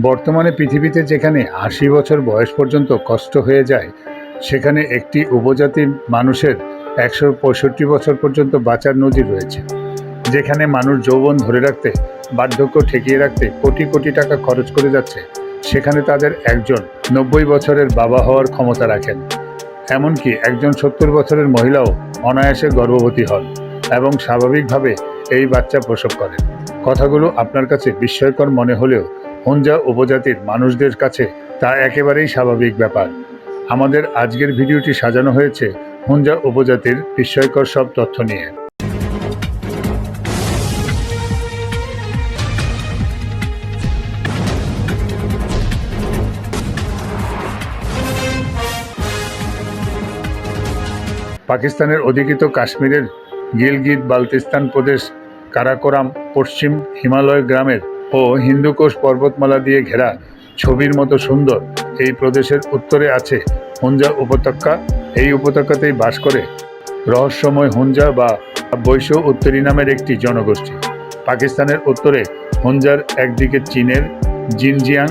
বর্তমানে পৃথিবীতে যেখানে আশি বছর বয়স পর্যন্ত কষ্ট হয়ে যায়, সেখানে একটি উপজাতির মানুষের একশো পঁয়ষট্টি বছর পর্যন্ত বাঁচার নজির রয়েছে, যেখানে মানুষ যৌবন ধরে রাখতে, বার্ধক্য ঠেকিয়ে রাখতে কোটি কোটি টাকা খরচ করে যাচ্ছে, সেখানে তাদের একজন নব্বই বছরের বাবা হওয়ার ক্ষমতা রাখেন। এমনকি একজন সত্তর বছরের মহিলাও অনায়াসে গর্ভবতী হন এবং স্বাভাবিকভাবে এই বাচ্চা প্রসব করেন। কথাগুলো আপনার কাছে বিস্ময়কর মনে হলেও হুঞ্জা উপজাতির মানুষদের কাছে তা একেবারেই স্বাভাবিক ব্যাপার। আমাদের আজকের ভিডিওটি সাজানো হয়েছে হুঞ্জা উপজাতির বিস্ময়কর সব তথ্য নিয়ে। পাকিস্তানের অধিকৃত কাশ্মীরের গিলগিত বালতিস্তান প্রদেশ কারাকোরাম পশ্চিম হিমালয় গ্রামের ও হিন্দুকোষ পর্বতমালা দিয়ে ঘেরা ছবির মতো সুন্দর এই প্রদেশের উত্তরে আছে হুঞ্জা উপত্যকা। এই উপত্যকাতেই বাস করে রহস্যময় হুঞ্জা বা বৈশ্য উত্তরী নামের একটি জনগোষ্ঠী। পাকিস্তানের উত্তরে হুঞ্জার একদিকে চীনের জিনজিয়াং,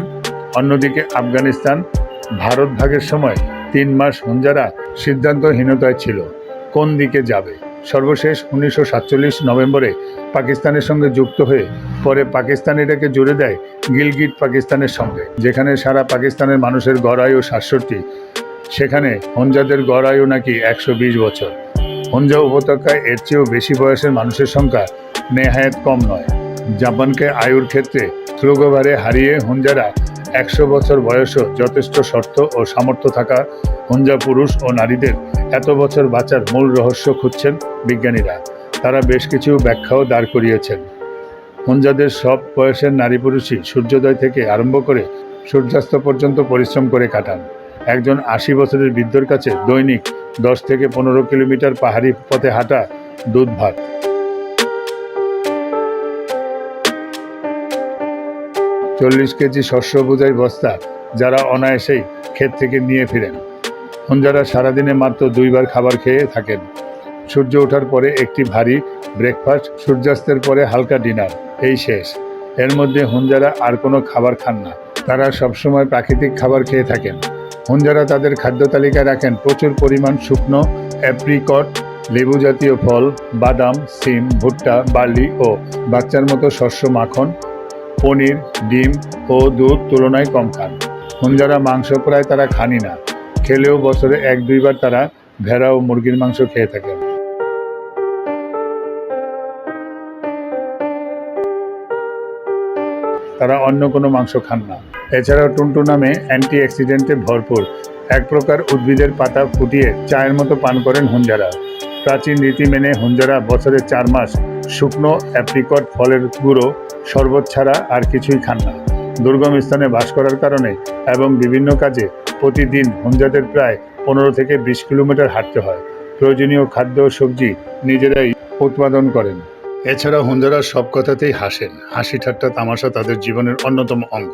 অন্যদিকে আফগানিস্তান। ভারত ভাগের সময় তিন মাস হুঞ্জারা সিদ্ধান্তহীনতায় ছিল, কোন দিকে যাবে? সর্বশেষ উনিশশো সাতচল্লিশ নভেম্বরে পাকিস্তানের সঙ্গে যুক্ত হয়ে পরে পাকিস্তান এটাকে জুড়ে দেয় গিলগিট পাকিস্তানের সঙ্গে, যেখানে সারা পাকিস্তানের মানুষের গড় আয়ু সাতষট্টি সেখানে হঞ্জাদের গড় আয়ু নাকি একশো বিশ বছর। হঞ্জা উপত্যকায় এর চেয়েও বেশি বয়সের মানুষের সংখ্যা নেহায়েত কম নয়। জাপানকে আয়ুর ক্ষেত্রে স্লোগোভারে হারিয়ে হুঞ্জারা একশো বছর বয়সও যথেষ্ট শর্ত ও সামর্থ্য থাকা হুঞ্জা পুরুষ ও নারীদের এত বছর বাঁচার মূল রহস্য খুঁজছেন বিজ্ঞানীরা। তারা বেশ কিছু ব্যাখ্যাও দাঁড় করিয়েছেন। হুঞ্জাদের সব বয়সের নারী পুরুষই সূর্যোদয় থেকে আরম্ভ করে সূর্যাস্ত পর্যন্ত পরিশ্রম করে কাটান। একজন আশি বছরের বৃদ্ধর কাছে দৈনিক দশ থেকে পনেরো কিলোমিটার পাহাড়ি পথে হাঁটা দুধ ভাত। চল্লিশ কেজি শস্য বোঝাই বস্তা যারা অনায়াসেই ক্ষেত থেকে নিয়ে ফিরেন। হুঞ্জারা সারাদিনে মাত্র দুইবার খাবার খেয়ে থাকেন, সূর্য ওঠার পরে একটি ভারী ব্রেকফাস্ট সূর্যাস্তের পরে হালকা ডিনার এই শেষ। এর মধ্যে হুঞ্জারা আর কোনো খাবার খান না। তারা সবসময় প্রাকৃতিক খাবার খেয়ে থাকেন। হুঞ্জারা তাদের খাদ্য তালিকায় রাখেন প্রচুর পরিমাণ শুকনো অ্যাপ্রিকট লেবু জাতীয় ফল, বাদাম, সিম, ভুট্টা, বার্লি ও বাচ্চার মতো শস্য মাখন পনির, ডিম ও দুধ তুলনায় কম খান। হুঞ্জারা মাংস প্রায় তারা খানি না। খেলেও বছরে এক, দুইবার তারা ভেড়া ও মুরগির মাংস খেয়ে থাকেন। তারা অন্য কোনো মাংস খান না। এছাড়াও টুনটু নামে অ্যান্টি অ্যাক্সিডেন্টে ভরপুর। এক প্রকার উদ্ভিদের পাতা ফুটিয়ে চায়ের মতো পান করেন হুঞ্জারা প্রাচীন রীতি মেনে হুঞ্জারা বছরে চার মাস শুকনো অ্যাপ্রিকট ফলের গুঁড়ো, শরবত ছাড়া আর কিছুই খান না। দুর্গম স্থানে বাস করার কারণে এবং বিভিন্ন কাজে প্রতিদিন হুঞ্জাদের প্রায় পনেরো থেকে বিশ কিলোমিটার হাঁটতে হয়। প্রয়োজনীয় খাদ্য সবজি নিজেরাই উৎপাদন করেন। এছাড়া হুঞ্জারা সব কথাতেই হাসেন। হাসি ঠাট্টা তামাশা তাদের জীবনের অন্যতম অঙ্গ।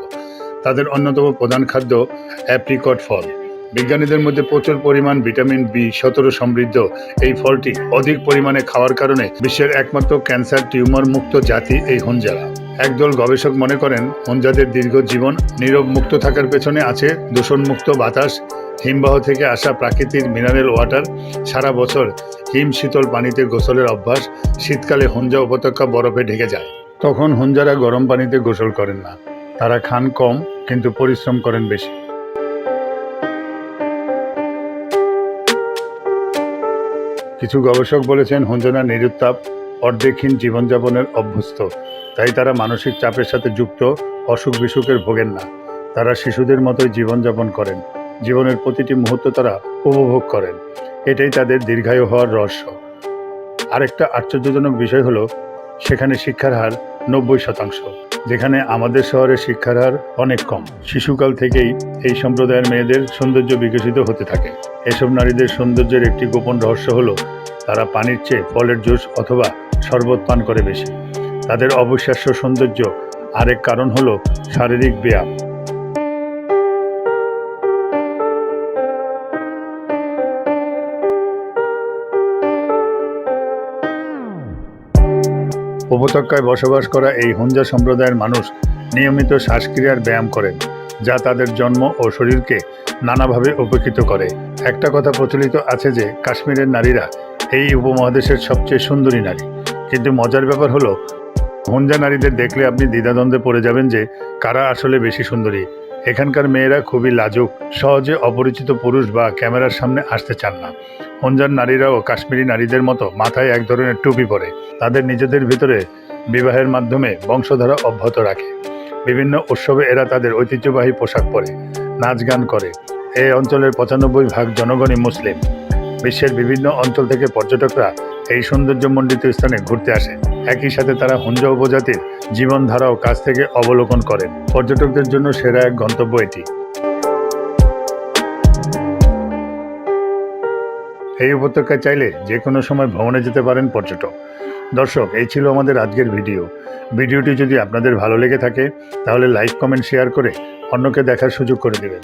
তাদের অন্যতম প্রধান খাদ্য অ্যাপ্রিকট ফল। বিজ্ঞানীদের মধ্যে প্রচুর পরিমাণ ভিটামিন বি সতেরো সমৃদ্ধ। এই ফলটি অধিক পরিমাণে খাওয়ার কারণে বিশ্বের একমাত্র ক্যান্সার টিউমার মুক্ত জাতি এই হুঞ্জারা একদল গবেষক মনে করেন হুঞ্জাদের দীর্ঘ জীবন নীরব মুক্ত থাকার পেছনে আছে দূষণমুক্ত বাতাস, হিমবাহ থেকে আসা প্রাকৃতিক মিনারেল ওয়াটার, সারা বছর হিম শীতল পানিতে গোসলের অভ্যাস, শীতকালে হুঞ্জা উপত্যকা বরফে ঢেকে যায়। তখন হুঞ্জারা গরম পানিতে গোসল করেন না। তারা খান কম, কিন্তু পরিশ্রম করেন বেশি। কিছু গবেষক বলেছেন, হুঞ্জনা নিরুত্তাপ, অর্ধেকহীন জীবনযাপনের অভ্যস্ত। তাই তারা মানসিক চাপের সাথে যুক্ত, অসুখ বিসুখের ভোগেন না। তারা শিশুদের মতোই জীবনযাপন করেন। জীবনের প্রতিটি মুহূর্ত তারা উপভোগ করেন। এটাই তাদের দীর্ঘায়ু হওয়ার রহস্য। আরেকটা আশ্চর্যজনক বিষয় হলো, সেখানে শিক্ষার হার নব্বই শতাংশ। যেখানে আমাদের শহরে শিক্ষার হার অনেক কম। শিশুকাল থেকেই এই সম্প্রদায়ের মেয়েদের সৌন্দর্য বিকশিত হতে থাকে। এসব নারীদের সৌন্দর্যের একটি গোপন রহস্য হলো, তারা পানির চেয়ে ফলের জুস অথবা শরবত পান করে বেশি। তাদের অবিশ্বাস্য সৌন্দর্য আরেক কারণ হলো শারীরিক ব্যায়াম। উপত্যকায় বসবাস করা এই হুঞ্জা সম্প্রদায়ের মানুষ নিয়মিত শ্বাসক্রিয়ার ব্যায়াম করেন যা তাদের জন্ম ও শরীরকে নানাভাবে উপকৃত করে। একটা কথা প্রচলিত আছে যে, কাশ্মীরের নারীরা এই উপমহাদেশের সবচেয়ে সুন্দরী নারী। কিন্তু মজার ব্যাপার হলো, হুঞ্জা নারীদের দেখলে আপনি দ্বিধাদ্বন্দ্বে পড়ে যাবেন যে, কারা আসলে বেশি সুন্দরী। এখানকার মেয়েরা খুবই লাজুক, সহজে অপরিচিত পুরুষ বা ক্যামেরার সামনে আসতে চান না। হুঞ্জার নারীরাও কাশ্মীরি নারীদের মতো মাথায় এক ধরনের টুপি পরে, তাদের নিজেদের ভিতরে বিবাহের মাধ্যমে বংশধারা অব্যাহত রাখে। বিভিন্ন উৎসবে এরা তাদের ঐতিহ্যবাহী পোশাক পরে, নাচ গান করে। এই অঞ্চলের পঁচানব্বই ভাগ জনগণই মুসলিম। বিশ্বের বিভিন্ন অঞ্চল থেকে পর্যটকরা এই সৌন্দর্যমণ্ডিত স্থানে ঘুরতে আসে। একই সাথে তারা হুঞ্জা উপজাতির জীবনধারাও কাছ থেকে অবলোকন করেন। পর্যটকদের জন্য সেরা এক গন্তব্য এটি। এই উপত্যকায় চাইলে যে কোনো সময় ভ্রমণে যেতে পারেন পর্যটক। দর্শক, এই ছিল আমাদের আজকের ভিডিও। ভিডিওটি যদি আপনাদের ভালো লেগে থাকে, তাহলে লাইক, কমেন্ট, শেয়ার করে অন্যকে দেখার সুযোগ করে দেবেন।